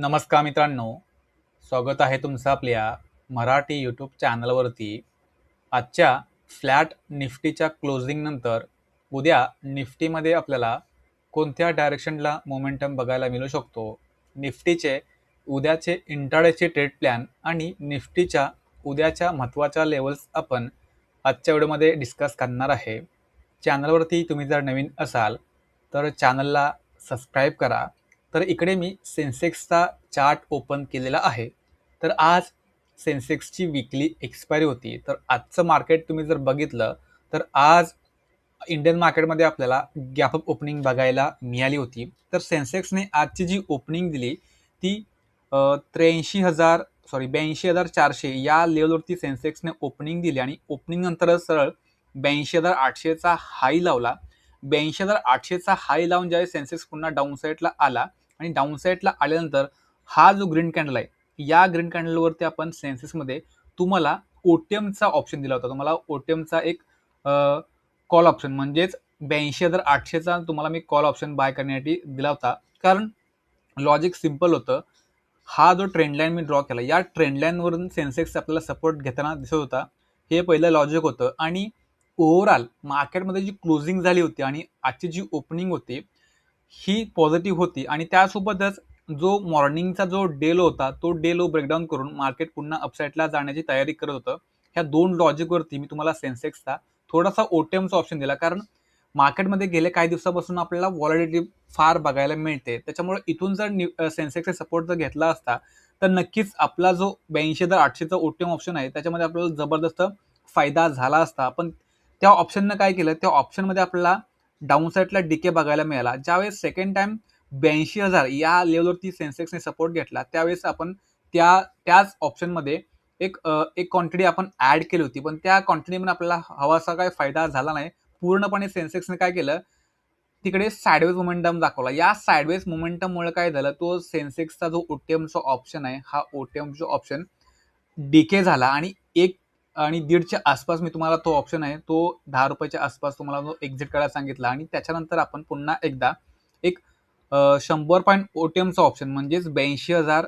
नमस्कार मित्रांनो. स्वागत आहे तुमचं आपल्या मराठी यूट्यूब चॅनलवरती. आजच्या फ्लॅट निफ्टीच्या क्लोजिंगनंतर उद्या निफ्टीमध्ये आपल्याला कोणत्या डायरेक्शनला मोमेंटम बघायला मिळू शकतो? निफ्टीचे उद्याचे इंटाडेचे ट्रेड प्लॅन आणि निफ्टीच्या उद्याच्या महत्त्वाच्या लेवल्स आपण आजच्या व्हिडिओमध्ये डिस्कस करणार आहे. चॅनलवरती तुम्ही जर नवीन असाल तर चॅनलला सबस्क्राईब करा. तर इकडे मी सेन्सेक्सचा चार्ट ओपन केलेला आहे. तर आज सेन्सेक्सची विकली एक्सपायरी होती. तर आजचं मार्केट तुम्ही जर बघितलं तर आज इंडियन मार्केटमध्ये आपल्याला गॅपअप ओपनिंग बघायला मिळाली होती. तर सेन्सेक्सने आजची जी ओपनिंग दिली ती त्र्याऐंशी हजार सॉरी ब्याऐंशी हजार चारशे या लेवलवरती सेन्सेक्सने ओपनिंग दिली आणि ओपनिंग नंतरच सरळ ब्याऐंशी हजार आठशेचा हाय लावला. ब्याऐंशी हजार आठशेचा हाय लावून ज्यावेळी सेन्सेक्स पुन्हा डाऊन साईडला आला आणि डाऊन साईडला आल्यानंतर हा जो ग्रीन कॅन्डल आहे या ग्रीन कॅन्डलवरती आपण सेन्सेसमध्ये तुम्हाला ओ टी एमचा ऑप्शन दिला होता. तुम्हाला ओ टी एमचा एक कॉल ऑप्शन म्हणजेच ब्याऐंशी हजार आठशेचा तुम्हाला मी कॉल ऑप्शन बाय करण्यासाठी दिला होता. कारण लॉजिक सिंपल होतं. हा जो ट्रेंडलाईन मी ड्रॉ केला या ट्रेंडलाईनवरून सेन्सेक्स आपल्याला सपोर्ट घेताना दिसत होता. हे पहिलं लॉजिक होतं. आणि ओव्हरऑल मार्केटमध्ये जी क्लोजिंग झाली होती आणि आजची जी ओपनिंग होती ही पॉझिटिव्ह होती आणि त्यासोबतच जो मॉर्निंगचा जो डेलो होता तो डेलो ब्रेकडाऊन करून मार्केट पुन्हा अपसाईडला जाण्याची तयारी करत होतं. ह्या दोन लॉजिकवरती मी तुम्हाला सेन्सेक्सचा थोडासा ओटीएमचा ऑप्शन दिला. कारण मार्केटमध्ये गेले काही दिवसापासून आपल्याला वॉलिडिटी फार बघायला मिळते. त्याच्यामुळे इथून जर सेन्सेक्सचा सपोर्ट जर घेतला असता तर नक्कीच आपला जो ब्याऐंशी तर आठशेचा ओटीएम ऑप्शन आहे त्याच्यामध्ये आपल्याला जबरदस्त फायदा झाला असता. पण त्या ऑप्शननं काय केलं? त्या ऑप्शनमध्ये आपल्याला डाऊन साईडला डीके बघायला मिळाला. ज्यावेळेस सेकंड टाइम ब्याऐंशी हजार या लेवलवरती सेन्सेक्सने सपोर्ट घेतला त्यावेळेस आपण त्या त्याच ऑप्शनमध्ये एक एक क्वांटिटी आपण ऍड केली होती. पण त्या क्वांटिटीमध्ये आपल्याला हवासा काय फायदा झाला नाही. पूर्णपणे सेन्सेक्सने काय केलं? तिकडे सायडवेज मोमेंटम दाखवला. या सायडवेज मोमेंटममुळे काय झालं? तो सेन्सेक्सचा जो ओटीएमचा ऑप्शन आहे हा ओटीएमचा ऑप्शन डीके झाला. आणि एक आणि दीडच्या आसपास मी तुम्हाला तो ऑप्शन आहे. तो दहा रुपयाच्या आसपास तुम्हाला जो एक्झिट करायला सांगितला. आणि त्याच्यानंतर आपण पुन्हा एकदा एक शंभर पॉईंट ओ टी एमचा ऑप्शन म्हणजेच ब्याऐंशी हजार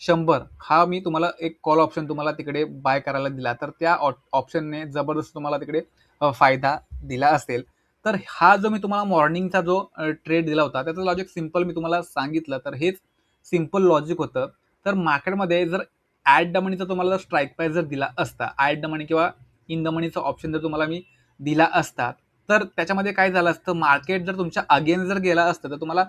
शंभर हा मी तुम्हाला एक कॉल ऑप्शन तुम्हाला तिकडे बाय करायला दिला. तर त्या ऑप्शनने जबरदस्त तुम्हाला तिकडे फायदा दिला असेल. तर हा जो मी तुम्हाला मॉर्निंगचा जो ट्रेड दिला होता त्याचं लॉजिक सिंपल मी तुम्हाला सांगितलं. तर हेच सिंपल लॉजिक होतं. तर मार्केटमध्ये जर ॲड द मनीचा तुम्हाला स्ट्राईक प्राईस जर दिला असता ॲड द मनी किंवा इन द मनीचा ऑप्शन जर तुम्हाला मी दिला असता तर त्याच्यामध्ये काय झालं असतं? मार्केट जर तुमच्या अगेन जर गेला असतं तर तुम्हाला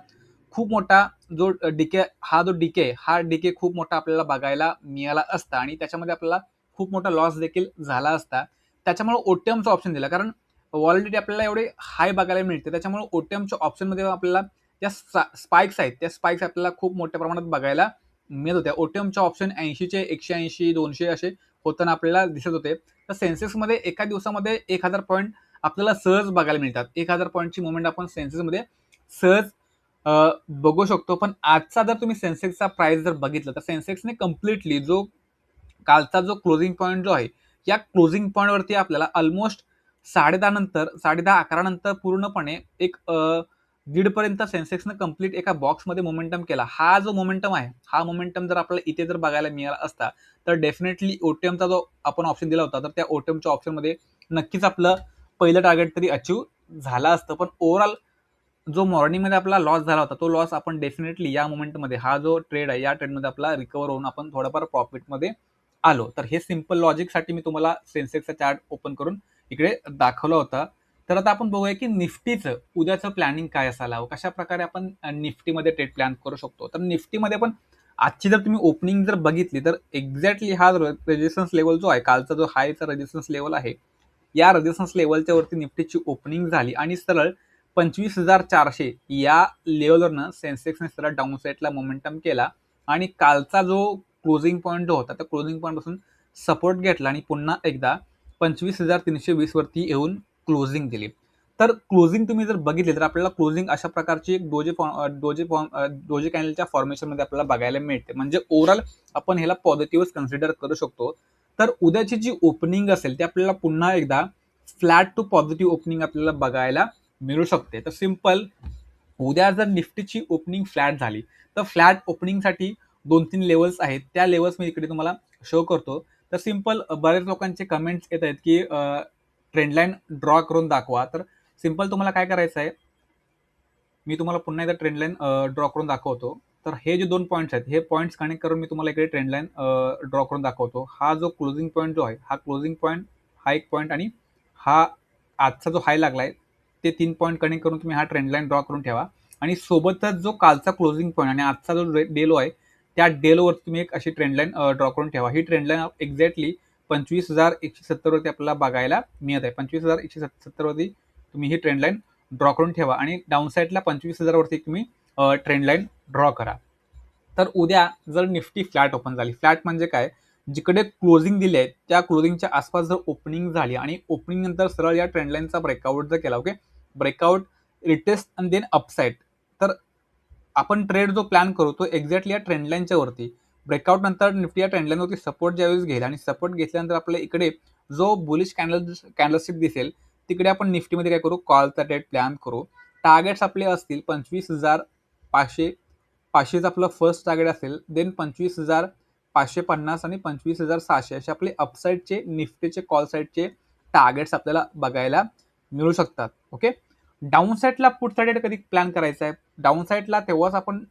खूप मोठा जो डीके हा जो डीके हा डीके खूप मोठा आपल्याला बघायला मिळाला असता आणि त्याच्यामध्ये आपल्याला खूप मोठा लॉस देखील झाला असता. त्याच्यामुळे ओटीएमचा ऑप्शन दिला. कारण वॉलिडिटी आपल्याला एवढे हाय बघायला मिळते. त्याच्यामुळे ओटीएमच्या ऑप्शनमध्ये आपल्याला ज्या स्पाइक्स आहेत त्या स्पाइक्स आपल्याला खूप मोठ्या प्रमाणात बघायला मिळत होत्या. ओटीएमच्या ऑप्शन ऐंशीचे एकशे ऐंशी दोनशे असे होताना आपल्याला दिसत होते. तर सेन्सेक्समध्ये एका दिवसामध्ये एक हजार पॉईंट आपल्याला सहज बघायला मिळतात. एक हजार पॉईंटची मुवमेंट आपण सेन्सेक्समध्ये सहज बघू शकतो. पण आजचा जर तुम्ही सेन्सेक्सचा प्राइस जर बघितलं तर सेन्सेक्सने कम्प्लिटली जो कालचा जो क्लोजिंग पॉईंट जो आहे या क्लोजिंग पॉईंटवरती आपल्याला ऑलमोस्ट साडेदहा नंतर साडे दहा अकरा नंतर पूर्णपणे एक दीडपर्यंत सेन्सेक्सनं कंप्लीट एका बॉक्समध्ये मोमेंटम केला. हा जो मोमेंटम आहे हा मोमेंटम जर आपल्याला इथे जर बघायला मिळाला असता तर डेफिनेटली ओटीएमचा जो आपण ऑप्शन दिला होता तर त्या ओटीएमच्या ऑप्शनमध्ये नक्कीच आपलं पहिलं टार्गेट तरी अचीव झाला असतं. पण ओव्हरऑल जो मॉर्निंगमध्ये आपला लॉस झाला होता तो लॉस आपण डेफिनेटली या मोमेंटमध्ये हा जो ट्रेड आहे या ट्रेडमध्ये आपला रिकवर होऊन आपण थोडंफार प्रॉफिटमध्ये आलो. तर हे सिंपल लॉजिकसाठी मी तुम्हाला सेन्सेक्सचा चार्ट ओपन करून इकडे दाखवला होता. तर आता आपण बघूया की निफ्टीचं उद्याचं प्लॅनिंग काय असायला हवं? कशा प्रकारे आपण निफ्टीमध्ये ट्रेड प्लॅन करू शकतो? तर निफ्टीमध्ये पण आजची जर तुम्ही ओपनिंग जर बघितली तर एक्झॅक्टली हा रेजिस्टन्स लेवल जो आहे कालचा जो हायचा रेजिस्टन्स लेवल आहे या रेजिस्टन्स लेवलच्या वरती निफ्टीची ओपनिंग झाली आणि सरळ पंचवीस हजार चारशे या लेवलवरनं सेन्सेक्सने सरळ डाऊन साईडला मोमेंटम केला आणि कालचा जो क्लोजिंग पॉईंट जो होता त्या क्लोजिंग पॉईंटपासून सपोर्ट घेतला आणि पुन्हा एकदा पंचवीस हजार तीनशे वीस वरती येऊन क्लोजिंग दिली. तर क्लोजिंग तुम्ही जर बघितली तर आपल्याला क्लोजिंग अशा प्रकारची एक डोजे डोजे डोजे कॅनलच्या फॉर्मेशनमध्ये आपल्याला बघायला मिळते. म्हणजे ओव्हरऑल आपण ह्याला पॉझिटिव्हच कन्सिडर करू शकतो. तर उद्याची जी ओपनिंग असेल ती आपल्याला पुन्हा एकदा फ्लॅट टू पॉझिटिव्ह ओपनिंग आपल्याला बघायला मिळू शकते. तर सिंपल उद्या जर निफ्टीची ओपनिंग फ्लॅट झाली तर फ्लॅट ओपनिंगसाठी दोन तीन लेवल्स आहेत. त्या लेवल्स मी इकडे तुम्हाला शो करतो. तर सिंपल बऱ्याच लोकांचे कमेंट्स येत आहेत की ट्रेंडलाईन ड्रॉ करून दाखवा. तर सिंपल तुम्हाला काय करायचं आहे? मी तुम्हाला पुन्हा एकदा ट्रेंडलाईन ड्रॉ करून दाखवतो. तर हे जे दोन पॉईंट्स आहेत हे पॉईंट्स कनेक्ट करून मी तुम्हाला इकडे ट्रेंडलाईन ड्रॉ करून दाखवतो. हा जो क्लोजिंग पॉईंट जो आहे हा क्लोजिंग पॉईंट हा एक पॉईंट आणि हा आजचा जो हाय लागला आहे ते तीन पॉईंट कनेक्ट करून तुम्ही हा ट्रेंडलाईन ड्रॉ करून ठेवा. आणि सोबतच जो कालचा क्लोजिंग पॉईंट आणि आजचा जो डेलो आहे त्या डेलोवर तुम्ही एक अशी ट्रेंडलाईन ड्रॉ करून ठेवा. ही ट्रेंडलाईन एक्झॅक्टली पंचवीस हजार एकशे सत्तरवरती आपल्याला बघायला मिळत आहे. पंचवीस हजार एकशे सत्तरवरती तुम्ही ही ट्रेंडलाईन ड्रॉ करून ठेवा आणि डाऊन साईडला पंचवीस हजारवरती तुम्ही ट्रेंडलाईन ड्रॉ करा. तर उद्या जर निफ्टी फ्लॅट ओपन झाली फ्लॅट म्हणजे काय? जिकडे क्लोजिंग दिले आहेत त्या क्लोजिंगच्या आसपास जर ओपनिंग झाली आणि ओपनिंग नंतर सरळ या ट्रेंडलाईनचा ब्रेकआउट जर केला okay breakout retest and then upside तर आपण ट्रेड जो प्लॅन करू तो एक्झॅक्टली या ट्रेंडलाईनच्या वरती. ब्रेकआउट नंतर निफ्टी या ट्रेंडलाईनवरती सपोर्ट ज्यावेळेस घेईल आणि सपोर्ट घेतल्यानंतर आपल्या इकडे जो बुलिश कॅन्डल कॅन्डलस्टिक दिसेल तिकडे आपण निफ्टीमध्ये काय करू? कॉलचा डेट प्लॅन करू. टार्गेट्स आपले असतील पंचवीस हजार पाचशे पाचशेचं आपलं फर्स्ट टार्गेट असेल देन पंचवीस हजार पाचशे पन्नास आणि पंचवीस हजार सहाशे असे आपले अपसाईडचे निफ्टीचे कॉल साईडचे टार्गेट्स आपल्याला बघायला मिळू शकतात. ओके डाऊन साईडला पुढचा डेट कधी प्लॅन करायचा आहे? डाऊन साईडला तेव्हाच आपण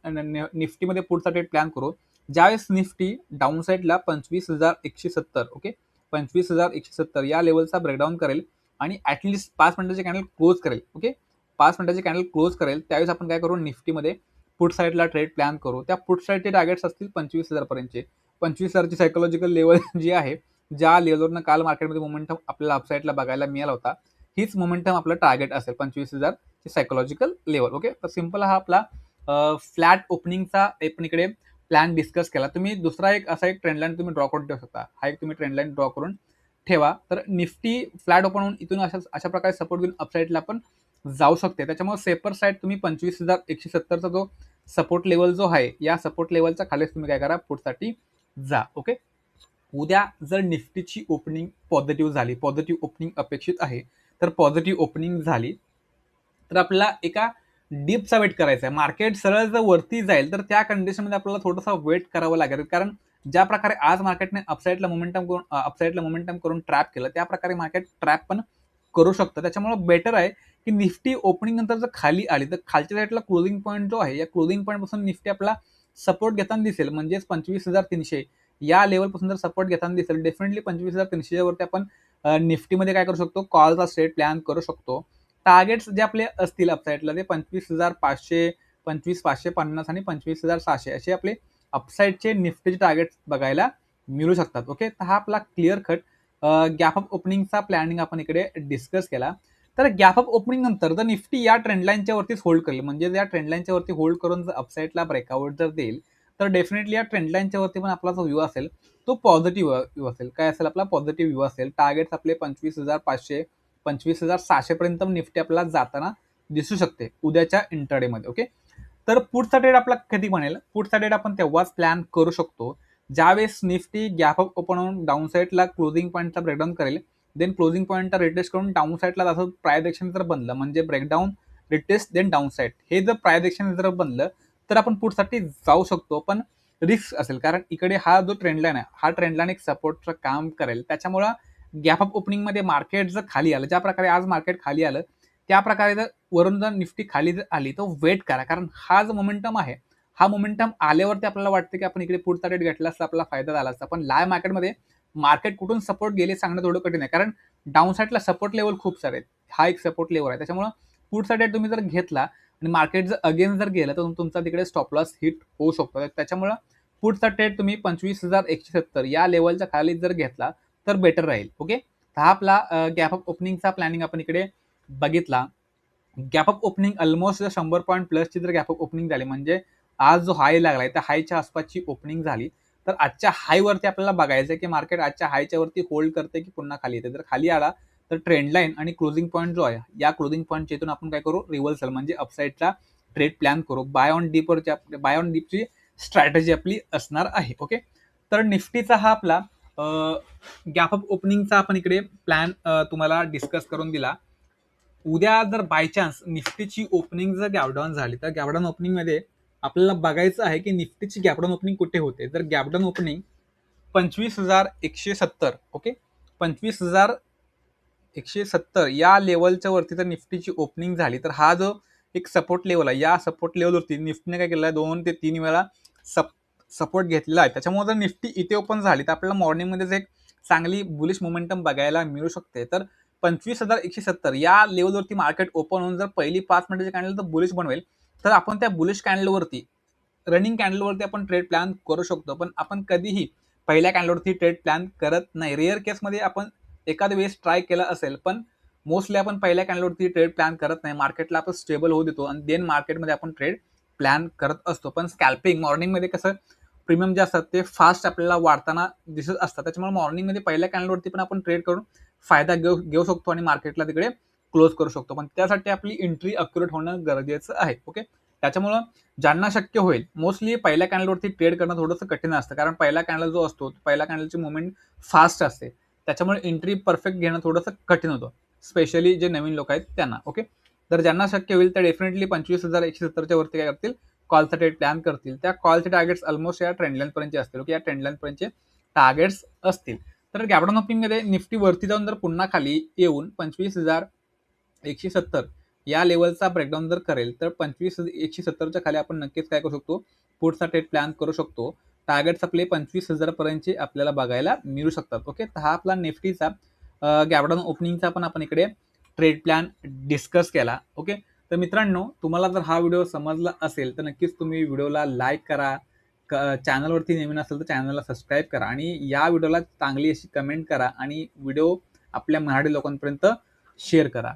निफ्टीमध्ये पुढचा डेट प्लॅन करू. ज्यावेळेस निफ्टी डाऊन साईडला पंचवीस हजार एकशे सत्तर ओके पंचवीस हजार एकशे सत्तर या लेवलचा ब्रेकडाऊन करेल आणि ॲटलिस्ट पाच मिनिटाचे कॅनल क्लोज करेल ओके पाच मिनिटाचे कॅनल क्लोज करेल त्यावेळेस आपण काय करू? निफ्टीमध्ये पुट साईडला ट्रेड प्लॅन करू. त्या पुट साईडचे टार्गेट्स असतील पंचवीस हजारपर्यंतचे. पंचवीस हजारची सायकोलॉजिकल लेवल जी आहे ज्या लेवलवरनं काल मार्केटमध्ये मोमेंटम आपल्याला अपसाईडला बघायला मिळाला होता हीच मोमेंटम आपलं टार्गेट असेल पंचवीस हजारची सायकोलॉजिकल लेवल ओके तर सिंपल हा आपला फ्लॅट ओपनिंगचा आपण इकडे प्लॅन डिस्कस केला. तुम्ही दुसरा एक असा एक ट्रेंडलाईन तुम्ही ड्रॉ करून ठेवू शकता. हा एक तुम्ही ट्रेंडलाईन ड्रॉ करून ठेवा. तर निफ्टी फ्लॅट ओपन होऊन इथून अशा अशा प्रकारे सपोर्ट घेऊन अपसाईडला पण जाऊ शकते. त्याच्यामुळे सेपर साईड तुम्ही पंचवीस हजार एकशे सत्तरचा जो सपोर्ट लेवल जो आहे या सपोर्ट लेवलचा खालीच तुम्ही काय करा पुढसाठी जा. ओके उद्या जर निफ्टीची ओपनिंग पॉझिटिव्ह झाली पॉझिटिव्ह ओपनिंग अपेक्षित आहे तर पॉझिटिव्ह ओपनिंग झाली तर आपल्याला एका डीपचा वेट करायचा आहे मार्केट सरळ जर वरती जाईल तर त्या कंडिशनमध्ये आपल्याला थोडंसं वेट करावं लागेल. कारण ज्या प्रकारे आज मार्केटने अपसाईडला मोमेंटम करून अपसाईडला मोमेंटम करून ट्रॅप केलं त्या प्रकारे मार्केट ट्रॅप पण करू शकतं. त्याच्यामुळे बेटर आहे की निफ्टी ओपनिंग नंतर जर खाली आली तर खालच्या साईडला क्लोजिंग पॉईंट जो आहे या क्लोजिंग पॉईंटपासून निफ्टी आपला सपोर्ट घेताना दिसेल. म्हणजेच पंचवीस हजार तीनशे. या लेवलपासून जर सपोर्ट घेताना दिसेल डेफिनेटली पंचवीस हजार तीनशेच्या वरती आपण निफ्टीमध्ये काय करू शकतो? कॉलचा स्टेट प्लॅन करू शकतो. टार्गेट्स जे आपले असतील अपसाईडला ते पंचवीस हजार पाचशे पंचवीस पाचशे पन्नास आणि पंचवीस हजार सहाशे असे आपले अपसाईडचे निफ्टीचे टार्गेट्स बघायला मिळू शकतात. ओके तर हा आपला क्लिअर कट गॅप ऑफ ओपनिंगचा प्लॅनिंग आपण इकडे डिस्कस केला. तर गॅप ऑफ ओपनिंग नंतर जर निफ्टी या ट्रेंडलाईनच्या वरतीच होल्ड करेल म्हणजे या ट्रेंडलाईनच्या वरती होल्ड करून जर अपसाईडला ब्रेकआउट जर देईल तर डेफिनेटली या ट्रेंडलाईनच्या वरती पण आपला जो व्यू असेल तो पॉझिटिव्ह व्यू असेल. काय असेल आपला पॉझिटिव्ह व्यू असेल. टार्गेट्स आपले पंचवीस हजार पाचशे पंचवीस हजार सहाशेपर्यंत निफ्टी आपल्याला जाताना दिसू शकते उद्याच्या इंटरडेमध्ये ओके तर पुढचा डेट आपला कधी म्हणेल पुढचा डेट आपण तेव्हाच प्लॅन करू शकतो. ज्यावेळेस निफ्टी गॅप अप ओपन होऊन डाऊन साईडला क्लोजिंग पॉईंटचा ब्रेकडाऊन करेल देन क्लोजिंग पॉईंटचा रिटेस्ट करून डाऊन साईडला जसं प्रायदेक्शन जर बनलं म्हणजे breakdown retest then down side हे जर प्रायदेक्शन जर बनलं तर आपण पुढसाठी जाऊ शकतो पण रिस्क असेल. कारण इकडे हा जो ट्रेंडलाईन आहे हा ट्रेंडलाईन एक सपोर्टचं काम करेल. त्याच्यामुळं गॅप अप ओपनिंगमध्ये मार्केट जर खाली आलं ज्या प्रकारे आज मार्केट खाली आलं त्या प्रकारे जर वरून जर निफ्टी खाली जर आली तर वेट करा. कारण हा जो मोमेंटम आहे हा मोमेंटम आल्यावरती आपल्याला वाटतं की आपण इकडे पुढचा रेट घेतला असता आपला फायदा झाला असता. पण लाय मार्केटमध्ये मार्केट कुठून सपोर्ट गेले सांगणं थोडं कठीण आहे. कारण डाऊन साईडला सपोर्ट लेवल खूप सारे आहेत. हा एक सपोर्ट लेवल आहे. त्याच्यामुळं पुढचा डेट तुम्ही जर घेतला आणि मार्केट जर अगेन जर गेलं तर तुमचा तिकडे स्टॉप लॉस हिट होऊ शकतो. त्याच्यामुळं पुढचा ट्रेड तुम्ही पंचवीस हजार एकशे सत्तर या लेवलच्या खाली जर घेतला तर बेटर राहील ओके हा आपला गॅप ऑफ ओपनिंगचा प्लॅनिंग आपण इकडे बघितला. गॅप ऑफ ओपनिंग ऑलमोस्ट शंभर पॉईंट प्लसची जर गॅप ऑफ ओपनिंग झाली म्हणजे आज जो हाय लागलाय त्या हायच्या आसपासची ओपनिंग झाली तर आजच्या हायवरती आपल्याला बघायचं आहे की मार्केट आजच्या हायच्या वरती होल्ड करते की पुन्हा खाली येते जर खाली आला तर ट्रेंड लाईन आणि क्लोजिंग पॉईंट जो आहे या क्लोजिंग पॉईंटच्या इथून आपण काय करू? रिव्हर्सल म्हणजे अपसाईडचा ट्रेड प्लॅन करू. बाय ऑन डीपवरची बाय ऑन डीपची स्ट्रॅटेजी आपली असणार आहे ओके तर निफ्टीचा हा आपला गॅप अप ओपनिंगचा आपण इकडे प्लॅन तुम्हाला डिस्कस करून दिला. उद्या जर बाय चान्स निफ्टीची ओपनिंग जर गॅपडाऊन झाली तर गॅपडाऊन ओपनिंगमध्ये आपल्याला बघायचं आहे की निफ्टीची गॅपडाऊन ओपनिंग कुठे होते. तर गॅपडाऊन ओपनिंग पंचवीस हजार एकशे सत्तर ओके पंचवीस हजार एकशे सत्तर या लेवलच्या वरती जर निफ्टीची ओपनिंग झाली तर हा जो एक सपोर्ट लेवल आहे या सपोर्ट लेवलवरती निफ्टीने काय केलं आहे दोन ते तीन वेळा सप सपोर्ट घेतलेला आहे. त्याच्यामुळे जर निफ्टी इथे ओपन झाली तर आपल्याला मॉर्निंगमध्येच एक चांगली बुलिश मोमेंटम बघायला मिळू शकते. तर पंचवीस हजार एकशे सत्तर या लेवलवरती मार्केट ओपन होऊन जर पहिली पाच मिनिटाची कॅन्डल तर बुलिश बनवेल. तर आपण त्या बुलिश कॅन्डलवरती रनिंग कॅन्डलवरती आपण ट्रेड प्लॅन करू शकतो. पण आपण कधीही पहिल्या कॅन्डलवरती ट्रेड प्लॅन करत नाही. रेअर केसमध्ये आपण एखाद्या वेळेस ट्राय केला असेल पण मोस्टली आपण पहिल्या कॅन्डलवरती ट्रेड प्लॅन करत नाही. मार्केटला आपण स्टेबल होऊ देतो आणि देन मार्केटमध्ये आपण ट्रेड प्लॅन करत असतो. पण स्कॅल्पिंग मॉर्निंगमध्ये कसं प्रीमियम जे असतात ते फास्ट आपल्याला वाढताना दिसत असतात. त्याच्यामुळे मॉर्निंगमध्ये पहिल्या कॅनलवरती पण आपण ट्रेड करून फायदा घेऊ घेऊ शकतो आणि मार्केटला तिकडे क्लोज करू शकतो. पण त्यासाठी आपली एंट्री अक्युरेट होणं गरजेचं आहे. ओके त्याच्यामुळं ज्यांना शक्य होईल मोस्टली पहिल्या कॅनलवरती ट्रेड करणं थोडंसं कठीण असतं. कारण पहिला कॅनल जो असतो पहिल्या कॅनलची मुवमेंट फास्ट असते. त्याच्यामुळे एंट्री परफेक्ट घेणं थोडंसं कठीण होतं. स्पेशली जे नवीन लोक आहेत त्यांना. ओके तर ज्यांना शक्य होईल तर डेफिनेटली पंचवीस हजार एकशे सत्तरच्या वरती काय करतील? कॉलचा ट्रेड प्लॅन करतील. त्या कॉलचे टार्गेट्स ऑलमोस्ट या ट्रेंडलाईनपर्यंतचे असतील. ओके या ट्रेंडलाईनपर्यंतचे टार्गेट्स असतील. तर गॅपडाऊन ओपनिंगमध्ये निफ्टी वरती जाऊन जर पुन्हा खाली येऊन पंचवीस हजार एकशे सत्तर या लेवलचा ब्रेकडाऊन जर करेल तर पंचवीस एकशे सत्तरच्या खाली आपण नक्कीच काय करू शकतो? पुढचा ट्रेड प्लॅन करू शकतो. टार्गेट्स आपले पंचवीस हजारपर्यंतचे आपल्याला बघायला मिळू शकतात. ओके तर हा आपला निफ्टीचा गॅपडाऊन ओपनिंगचा पण आपण इकडे ट्रेड प्लॅन डिस्कस केला. ओके तर मित्रांनो तुम्हाला जर हा व्हिडिओ समजला असेल तर नक्कीच तुम्ही व्हिडिओला लाईक करा. क चॅनलवरती नवीन असेल तर चॅनलला सबस्क्राईब करा आणि या व्हिडिओला चांगली अशी कमेंट करा आणि व्हिडिओ आपल्या मराठी लोकांपर्यंत शेअर करा.